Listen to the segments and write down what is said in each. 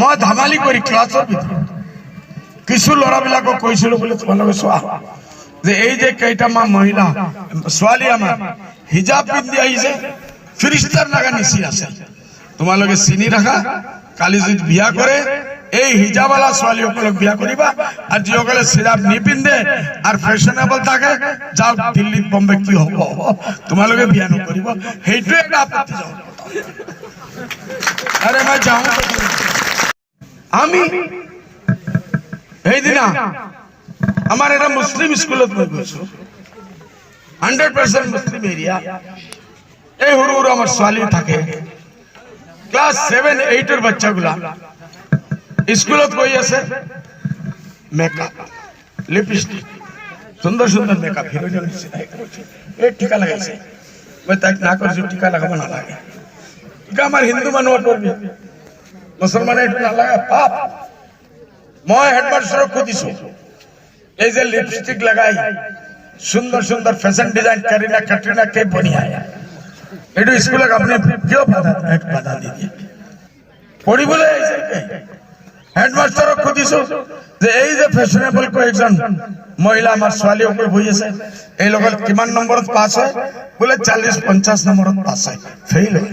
মই ধেমালি কৰি ক্লাছৰ ভিতৰত। কিছু ল'ৰাবিলাকক কৈছিলো বোলে তোমালোকে চোৱা, যে এই যে কেইটামান মহিলা, ছোৱালী আমাৰ, হিজাব পিন্ধি আহিছে, ফিৰিষ্টাৰ লগা নিচি আছে। তোমালোকে চিনি ৰাখা, কালি যদি বিয়া কৰে, এই হিজাবালা ছোৱালীসকলক বিয়া কৰিবা আৰু যিসকলে চিৰাপ নিপিন্ধে আৰু ফেশ্বনেবল থাকে, যাওক দিল্লীত বম্বে কি হ'ব। তোমালোকে বিয়া নকৰিব। সেইটোৱে এটা আপত্তিজনক আরে মই যাওঁ। আমি? সেইদিনা আমাৰ এটা মুছলিম স্কুলত মই গৈছো হাণ্ড্ৰেড পাৰ্চেণ্ট মুছলিম এৰিয়া এই সৰু সৰু আমাৰ ছোৱালী থাকে। ক্লাছ ছেভেন এইটৰ বাচ্চাগুলা। স্কুলত গৈ আছে? মেকআপ লিপষ্টিক সুন্দৰ সুন্দৰ মেকআপ নিচিনা এই টিকা লগাইছে। মই তাইক না কৰিছো টিকা লগাব নালাগে টিকা আমাৰ হিন্দু মানুহৰ কৰিবি মুছলমানে এইটো নালাগে পাপ। মই হেডমাষ্টাৰক সুধিছো এই যে লিপষ্টিক লগাই সুন্দৰ সুন্দৰ ফেশ্বন ডিজাইন কাৰিনা কাটৰিনা কে বনিয়ায় এইটো স্কুলক আপুনি কিয় বাধা বাধা দি দিয়ে পঢ়িবলৈ আহিছে হেডমাষ্টাৰক সুধিছো যে এই যে ফেশ্বনেবল কৈ একজন মহিলা আমাৰ ছোৱালীসকল বহি আছে, এই লগত কিমান নম্বৰত পাছ হয়? বোলে চাল্লিছ পঞ্চাছ নম্বৰত পাছ হয়। ফেইল হয়।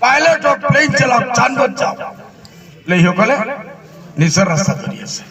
পাইলট অফ প্লেন চালাওক চান্দত যাওক এইসকলে নিজৰ ৰাস্তা ধৰি আছে